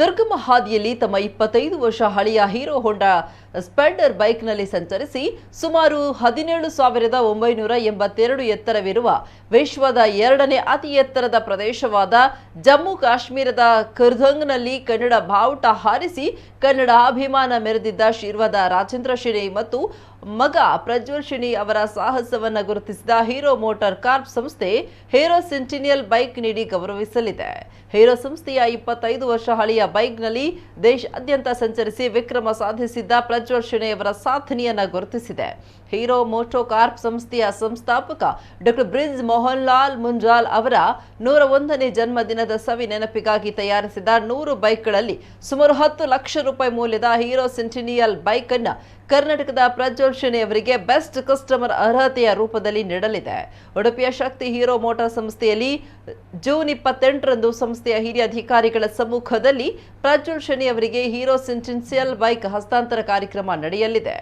ದುರ್ಗಮ ಹಾದಿಯಲ್ಲಿ ತಮ್ಮ ಇಪ್ಪತ್ತೈದು ವರ್ಷ ಹಳೆಯ ಹೀರೋ ಹೊಂಡಾ ಸ್ಪೆಂಡರ್ ಬೈಕ್ನಲ್ಲಿ ಸಂಚರಿಸಿ ಸುಮಾರು ಹದಿನೇಳು ಸಾವಿರದ ಒಂಬೈನೂರ ಎಂಬತ್ತೆರಡು ಎತ್ತರವಿರುವ ವಿಶ್ವದ ಎರಡನೇ ಅತಿ ಎತ್ತರದ ಪ್ರದೇಶವಾದ ಜಮ್ಮು ಕಾಶ್ಮೀರದ ಕರ್ದಂಗ್ನಲ್ಲಿ ಕನ್ನಡ ಬಾವುಟ ಹಾರಿಸಿ ಕನ್ನಡ ಅಭಿಮಾನ ಮೆರೆದಿದ್ದ ಶಿರ್ವದ ರಾಜೇಂದ್ರ ಶಿಣಿ ಮತ್ತು ಮಗ ಪ್ರಜ್ವಲ್ ಶಿಣಿ ಅವರ ಸಾಹಸವನ್ನು ಗುರುತಿಸಿದ ಹೀರೋ ಮೋಟಾರ್ ಕಾರ್ಪ್ ಸಂಸ್ಥೆ ಹೀರೋ ಸೆಂಟಿನಿಯಲ್ ಬೈಕ್ ನೀಡಿ ಗೌರವಿಸಲಿದೆ. ಹೀರೋ ಸಂಸ್ಥೆಯ ಇಪ್ಪತ್ತೈದು ವರ್ಷ ಹಳೆಯ ಬೈಕ್ನಲ್ಲಿ ದೇಶಾದ್ಯಂತ ಸಂಚರಿಸಿ ವಿಕ್ರಮ ಸಾಧಿಸಿದ್ದ ಪ್ರಜ್ವಲ್ ಶಿಣೆ ಅವರ ಸಾಧನೆಯನ್ನ ಗುರುತಿಸಿದೆ. ಹೀರೋ ಮೋಟೋ ಕಾರ್ಪ್ ಸಂಸ್ಥೆಯ ಸಂಸ್ಥಾಪಕ ಡಾಕ್ಟರ್ ಬ್ರಿಜ್ ಮೋಹನ್ ಲಾಲ್ ಮುಂಜಾಲ್ ಅವರ ನೂರ ಒಂದನೇ ಜನ್ಮದಿನದ ಸವಿ ನೆನಪಿಗಾಗಿ ತಯಾರಿಸಿದ ನೂರು ಬೈಕ್ಗಳಲ್ಲಿ ಸುಮಾರು ಹತ್ತು ಲಕ್ಷ ರೂಪಾಯಿ ಮೌಲ್ಯದ ಹೀರೋ ಸೆಂಟಿನಿಯಲ್ ಬೈಕ್ ಅನ್ನ ಕರ್ನಾಟಕದ ಪ್ರಜ್ವಲ್ ಅವರಿಗೆ ಬೆಸ್ಟ್ ಕಸ್ಟಮರ್ ಅರ್ಹತೆಯ ರೂಪದಲ್ಲಿ ನೀಡಲಿದೆ. ಉಡುಪಿಯ ಶಕ್ತಿ ಹೀರೋ ಮೋಟಾರ್ ಸಂಸ್ಥೆಯಲ್ಲಿ ಜೂನ್ ಇಪ್ಪತ್ತೆಂಟರಂದು ಸಂಸ್ಥೆಯ ಹಿರಿಯ ಅಧಿಕಾರಿಗಳ ಸಮ್ಮುಖದಲ್ಲಿ ಪ್ರಜ್ವಲ್ ಅವರಿಗೆ ಹೀರೋ ಸೆಂಟೆನ್ಸಿಯಲ್ ಬೈಕ್ ಹಸ್ತಾಂತರ ಕಾರ್ಯಕ್ರಮ ನಡೆಯಲಿದೆ.